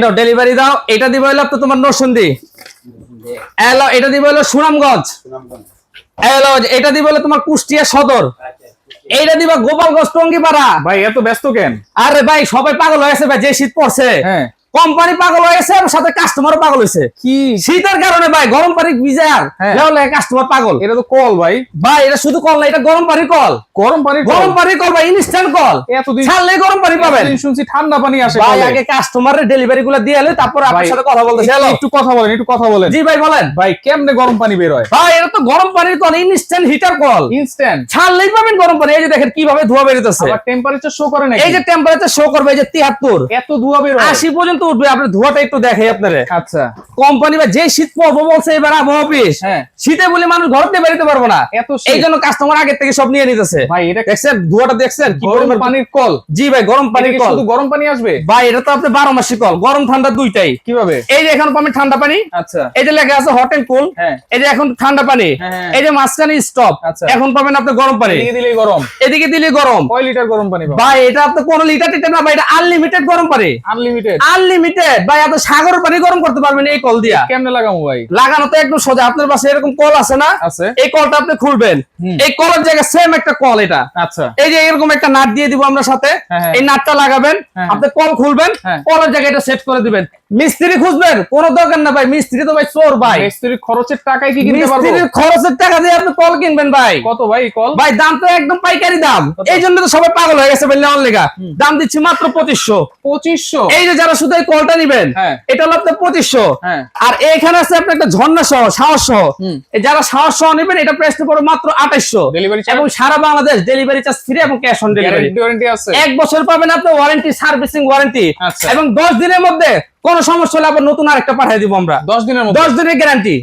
নাও delivery দাও। এটা দিব হলো তোমার নরসুন্দি এলো এটা দিব হলো সুনামগঞ্জ। এলো এটা দিব হলো তোমার কুষ্টিয়া সদর। এইটা দিবা গোপালগঞ্জ টঙ্গিপাড়া। ভাই এত ব্যস্ত কেন? আরে ভাই সবাই পাগল হয়েছে ভাই যে শীত পড়ছে। হ্যাঁ। কোম্পানি পাগল হয়েছে আর সাথে কাস্টমারও পাগল হয়েছে। কি? শীতের কারণে ভাই গরম পানি ভিজার হ্যাঁ। কাস্টমার পাগল। এটা তো কল ভাই। ভাই এটা শুধু কল না এটা গরম পানি কল গরম পানি গরম পানি কল ভাই ইনস্ট্যান্ট কল এতদিন ছাড়লে গরম পানি পাবেন। শুনছি ঠান্ডা পানি আসে ভাই আগে কাস্টমারের ডেলিভারি গুলো দিয়ে এলে তারপর আপনার সাথে কথা বলতে একটু- হ্যালো একটু কথা বলেন একটু কথা বলেন। জি ভাই বলেন। ভাই কেমনে গরম পানি বের হয়? ভাই এটা তো গরম পানির কল ইনস্ট্যান্ট হিটার কল ইনস্ট্যান্ট ছাড়লেই পাবেন গরম পানি। এই যে দেখেন কীভাবে ধোয়া বেরোতেছে আবার টেম্পারেচার শো করে নাকি? এই যে টেম্পারেচার শো করবে এই যে তিয়াত্তর। এত ধোয়া বের হয়। আশি পর্যন্ত উঠবে আপনি ধোয়াটা একটু দেখে আপনারে। আচ্ছা। কোম্পানি বা যে শীত পড়ব বলছে এবার আবহাওয়া অফিস হ্যাঁ। শীতে বলে মানুষ ঘর থেকে বেরোতে পারব না। এই জন্য কাস্টমার আগে থেকে সব নিয়ে নিতেছে। ভাই এটা দেখছেন ধোয়াটা দেখছেন গরম পানির কল? জি ভাই গরম পানি পানির কল। শুধু গরম পানি আসবে? ভাই এটা তো আপনি বারো মাসি কল গরম ঠান্ডা দুইটাই। কীভাবে? এই যে এখন পাবেন ঠান্ডা পানি আচ্ছা। এই যে লেখা আছে হট এন্ড কুল এই যে এখন ঠান্ডা পানি হ্যাঁ, হ্যাঁ। এই যে মাঝখানে স্টপ আচ্ছা। এখন পাবেন আপনি গরম পানি। এদিকে দিলেই গরম। এদিকে দিলে গরম। কয় লিটার গরম পানি ভাই এটা আপনি কোন লিটার টিটার না ভাই এটা আনলিমিটেড গরম পানি। আনলিমিটেড আনলিমিটেড ভাই এত সাগর পানি গরম করতে পারবেন এই কল দিয়া। কেমনে লাগাবো ভাই? লাগানো তো একদম সোজা আপনার পাশে এরকম কল আছে না? আছে। এই কলটা আপনি খুলবেন। এই কলের জায়গায় সেম একটা কল এটা। আচ্ছা। এই যে এরকম একটা নাট দিয়ে দিব আমরা সাথে। হ্যাঁ, হ্যাঁ। এই নাটটা লাগাবেন। হ্যাঁ। আপনি কল খুলবেন। কল কলের জায়গায় এটা সেট করে দিবেন। মিস্ত্রি খুঁজবেন কোনো দরকার না ভাই মিস্ত্রি তো ভাই চোর ভাই। মিস্ত্রির খরচের টাকায় কি কিনতে পারব? মিস্ত্রির খরচের টাকা দিয়ে আপনি কল কিনবেন ভাই। কত ভাই কল? ভাই দাম তো একদম পাইকারি দাম। কত? এই জন্য তো সবাই পাগল হয়ে গেছে ভাই নেওয়ার লেগা। দাম দিচ্ছি মাত্র পঁচিশশো। পঁচিশশো? এই যে যারা শুধু এই কলটা নিবেন হ্যাঁ। এটা হলো আপনার পঁচিশশো। হ্যাঁ। আর এখানে আছে আপনার একটা ঝর্ণা সহ সাহস সহ এই যারা সাহস সহ নেবেন এটা প্রাইস পড়বে মাত্র আঠাইশো ডেলিভারি এবং সারা বাংলাদেশ ডেলিভারি চার্জ ফ্রি এবং ক্যাশ অন ডেলিভারি ওয়ারেন্টি আছে? এক বছর পাবেন আপনি ওয়ারেন্টি সার্ভিসিং ওয়ারেন্টি। এবং দশ দিনের মধ্যে কোনো সমস্যা হলে আবার নতুন আরেকটা পাঠিয়ে দিব আমরা। দশ দিনের দশ দিনের গ্যারান্টি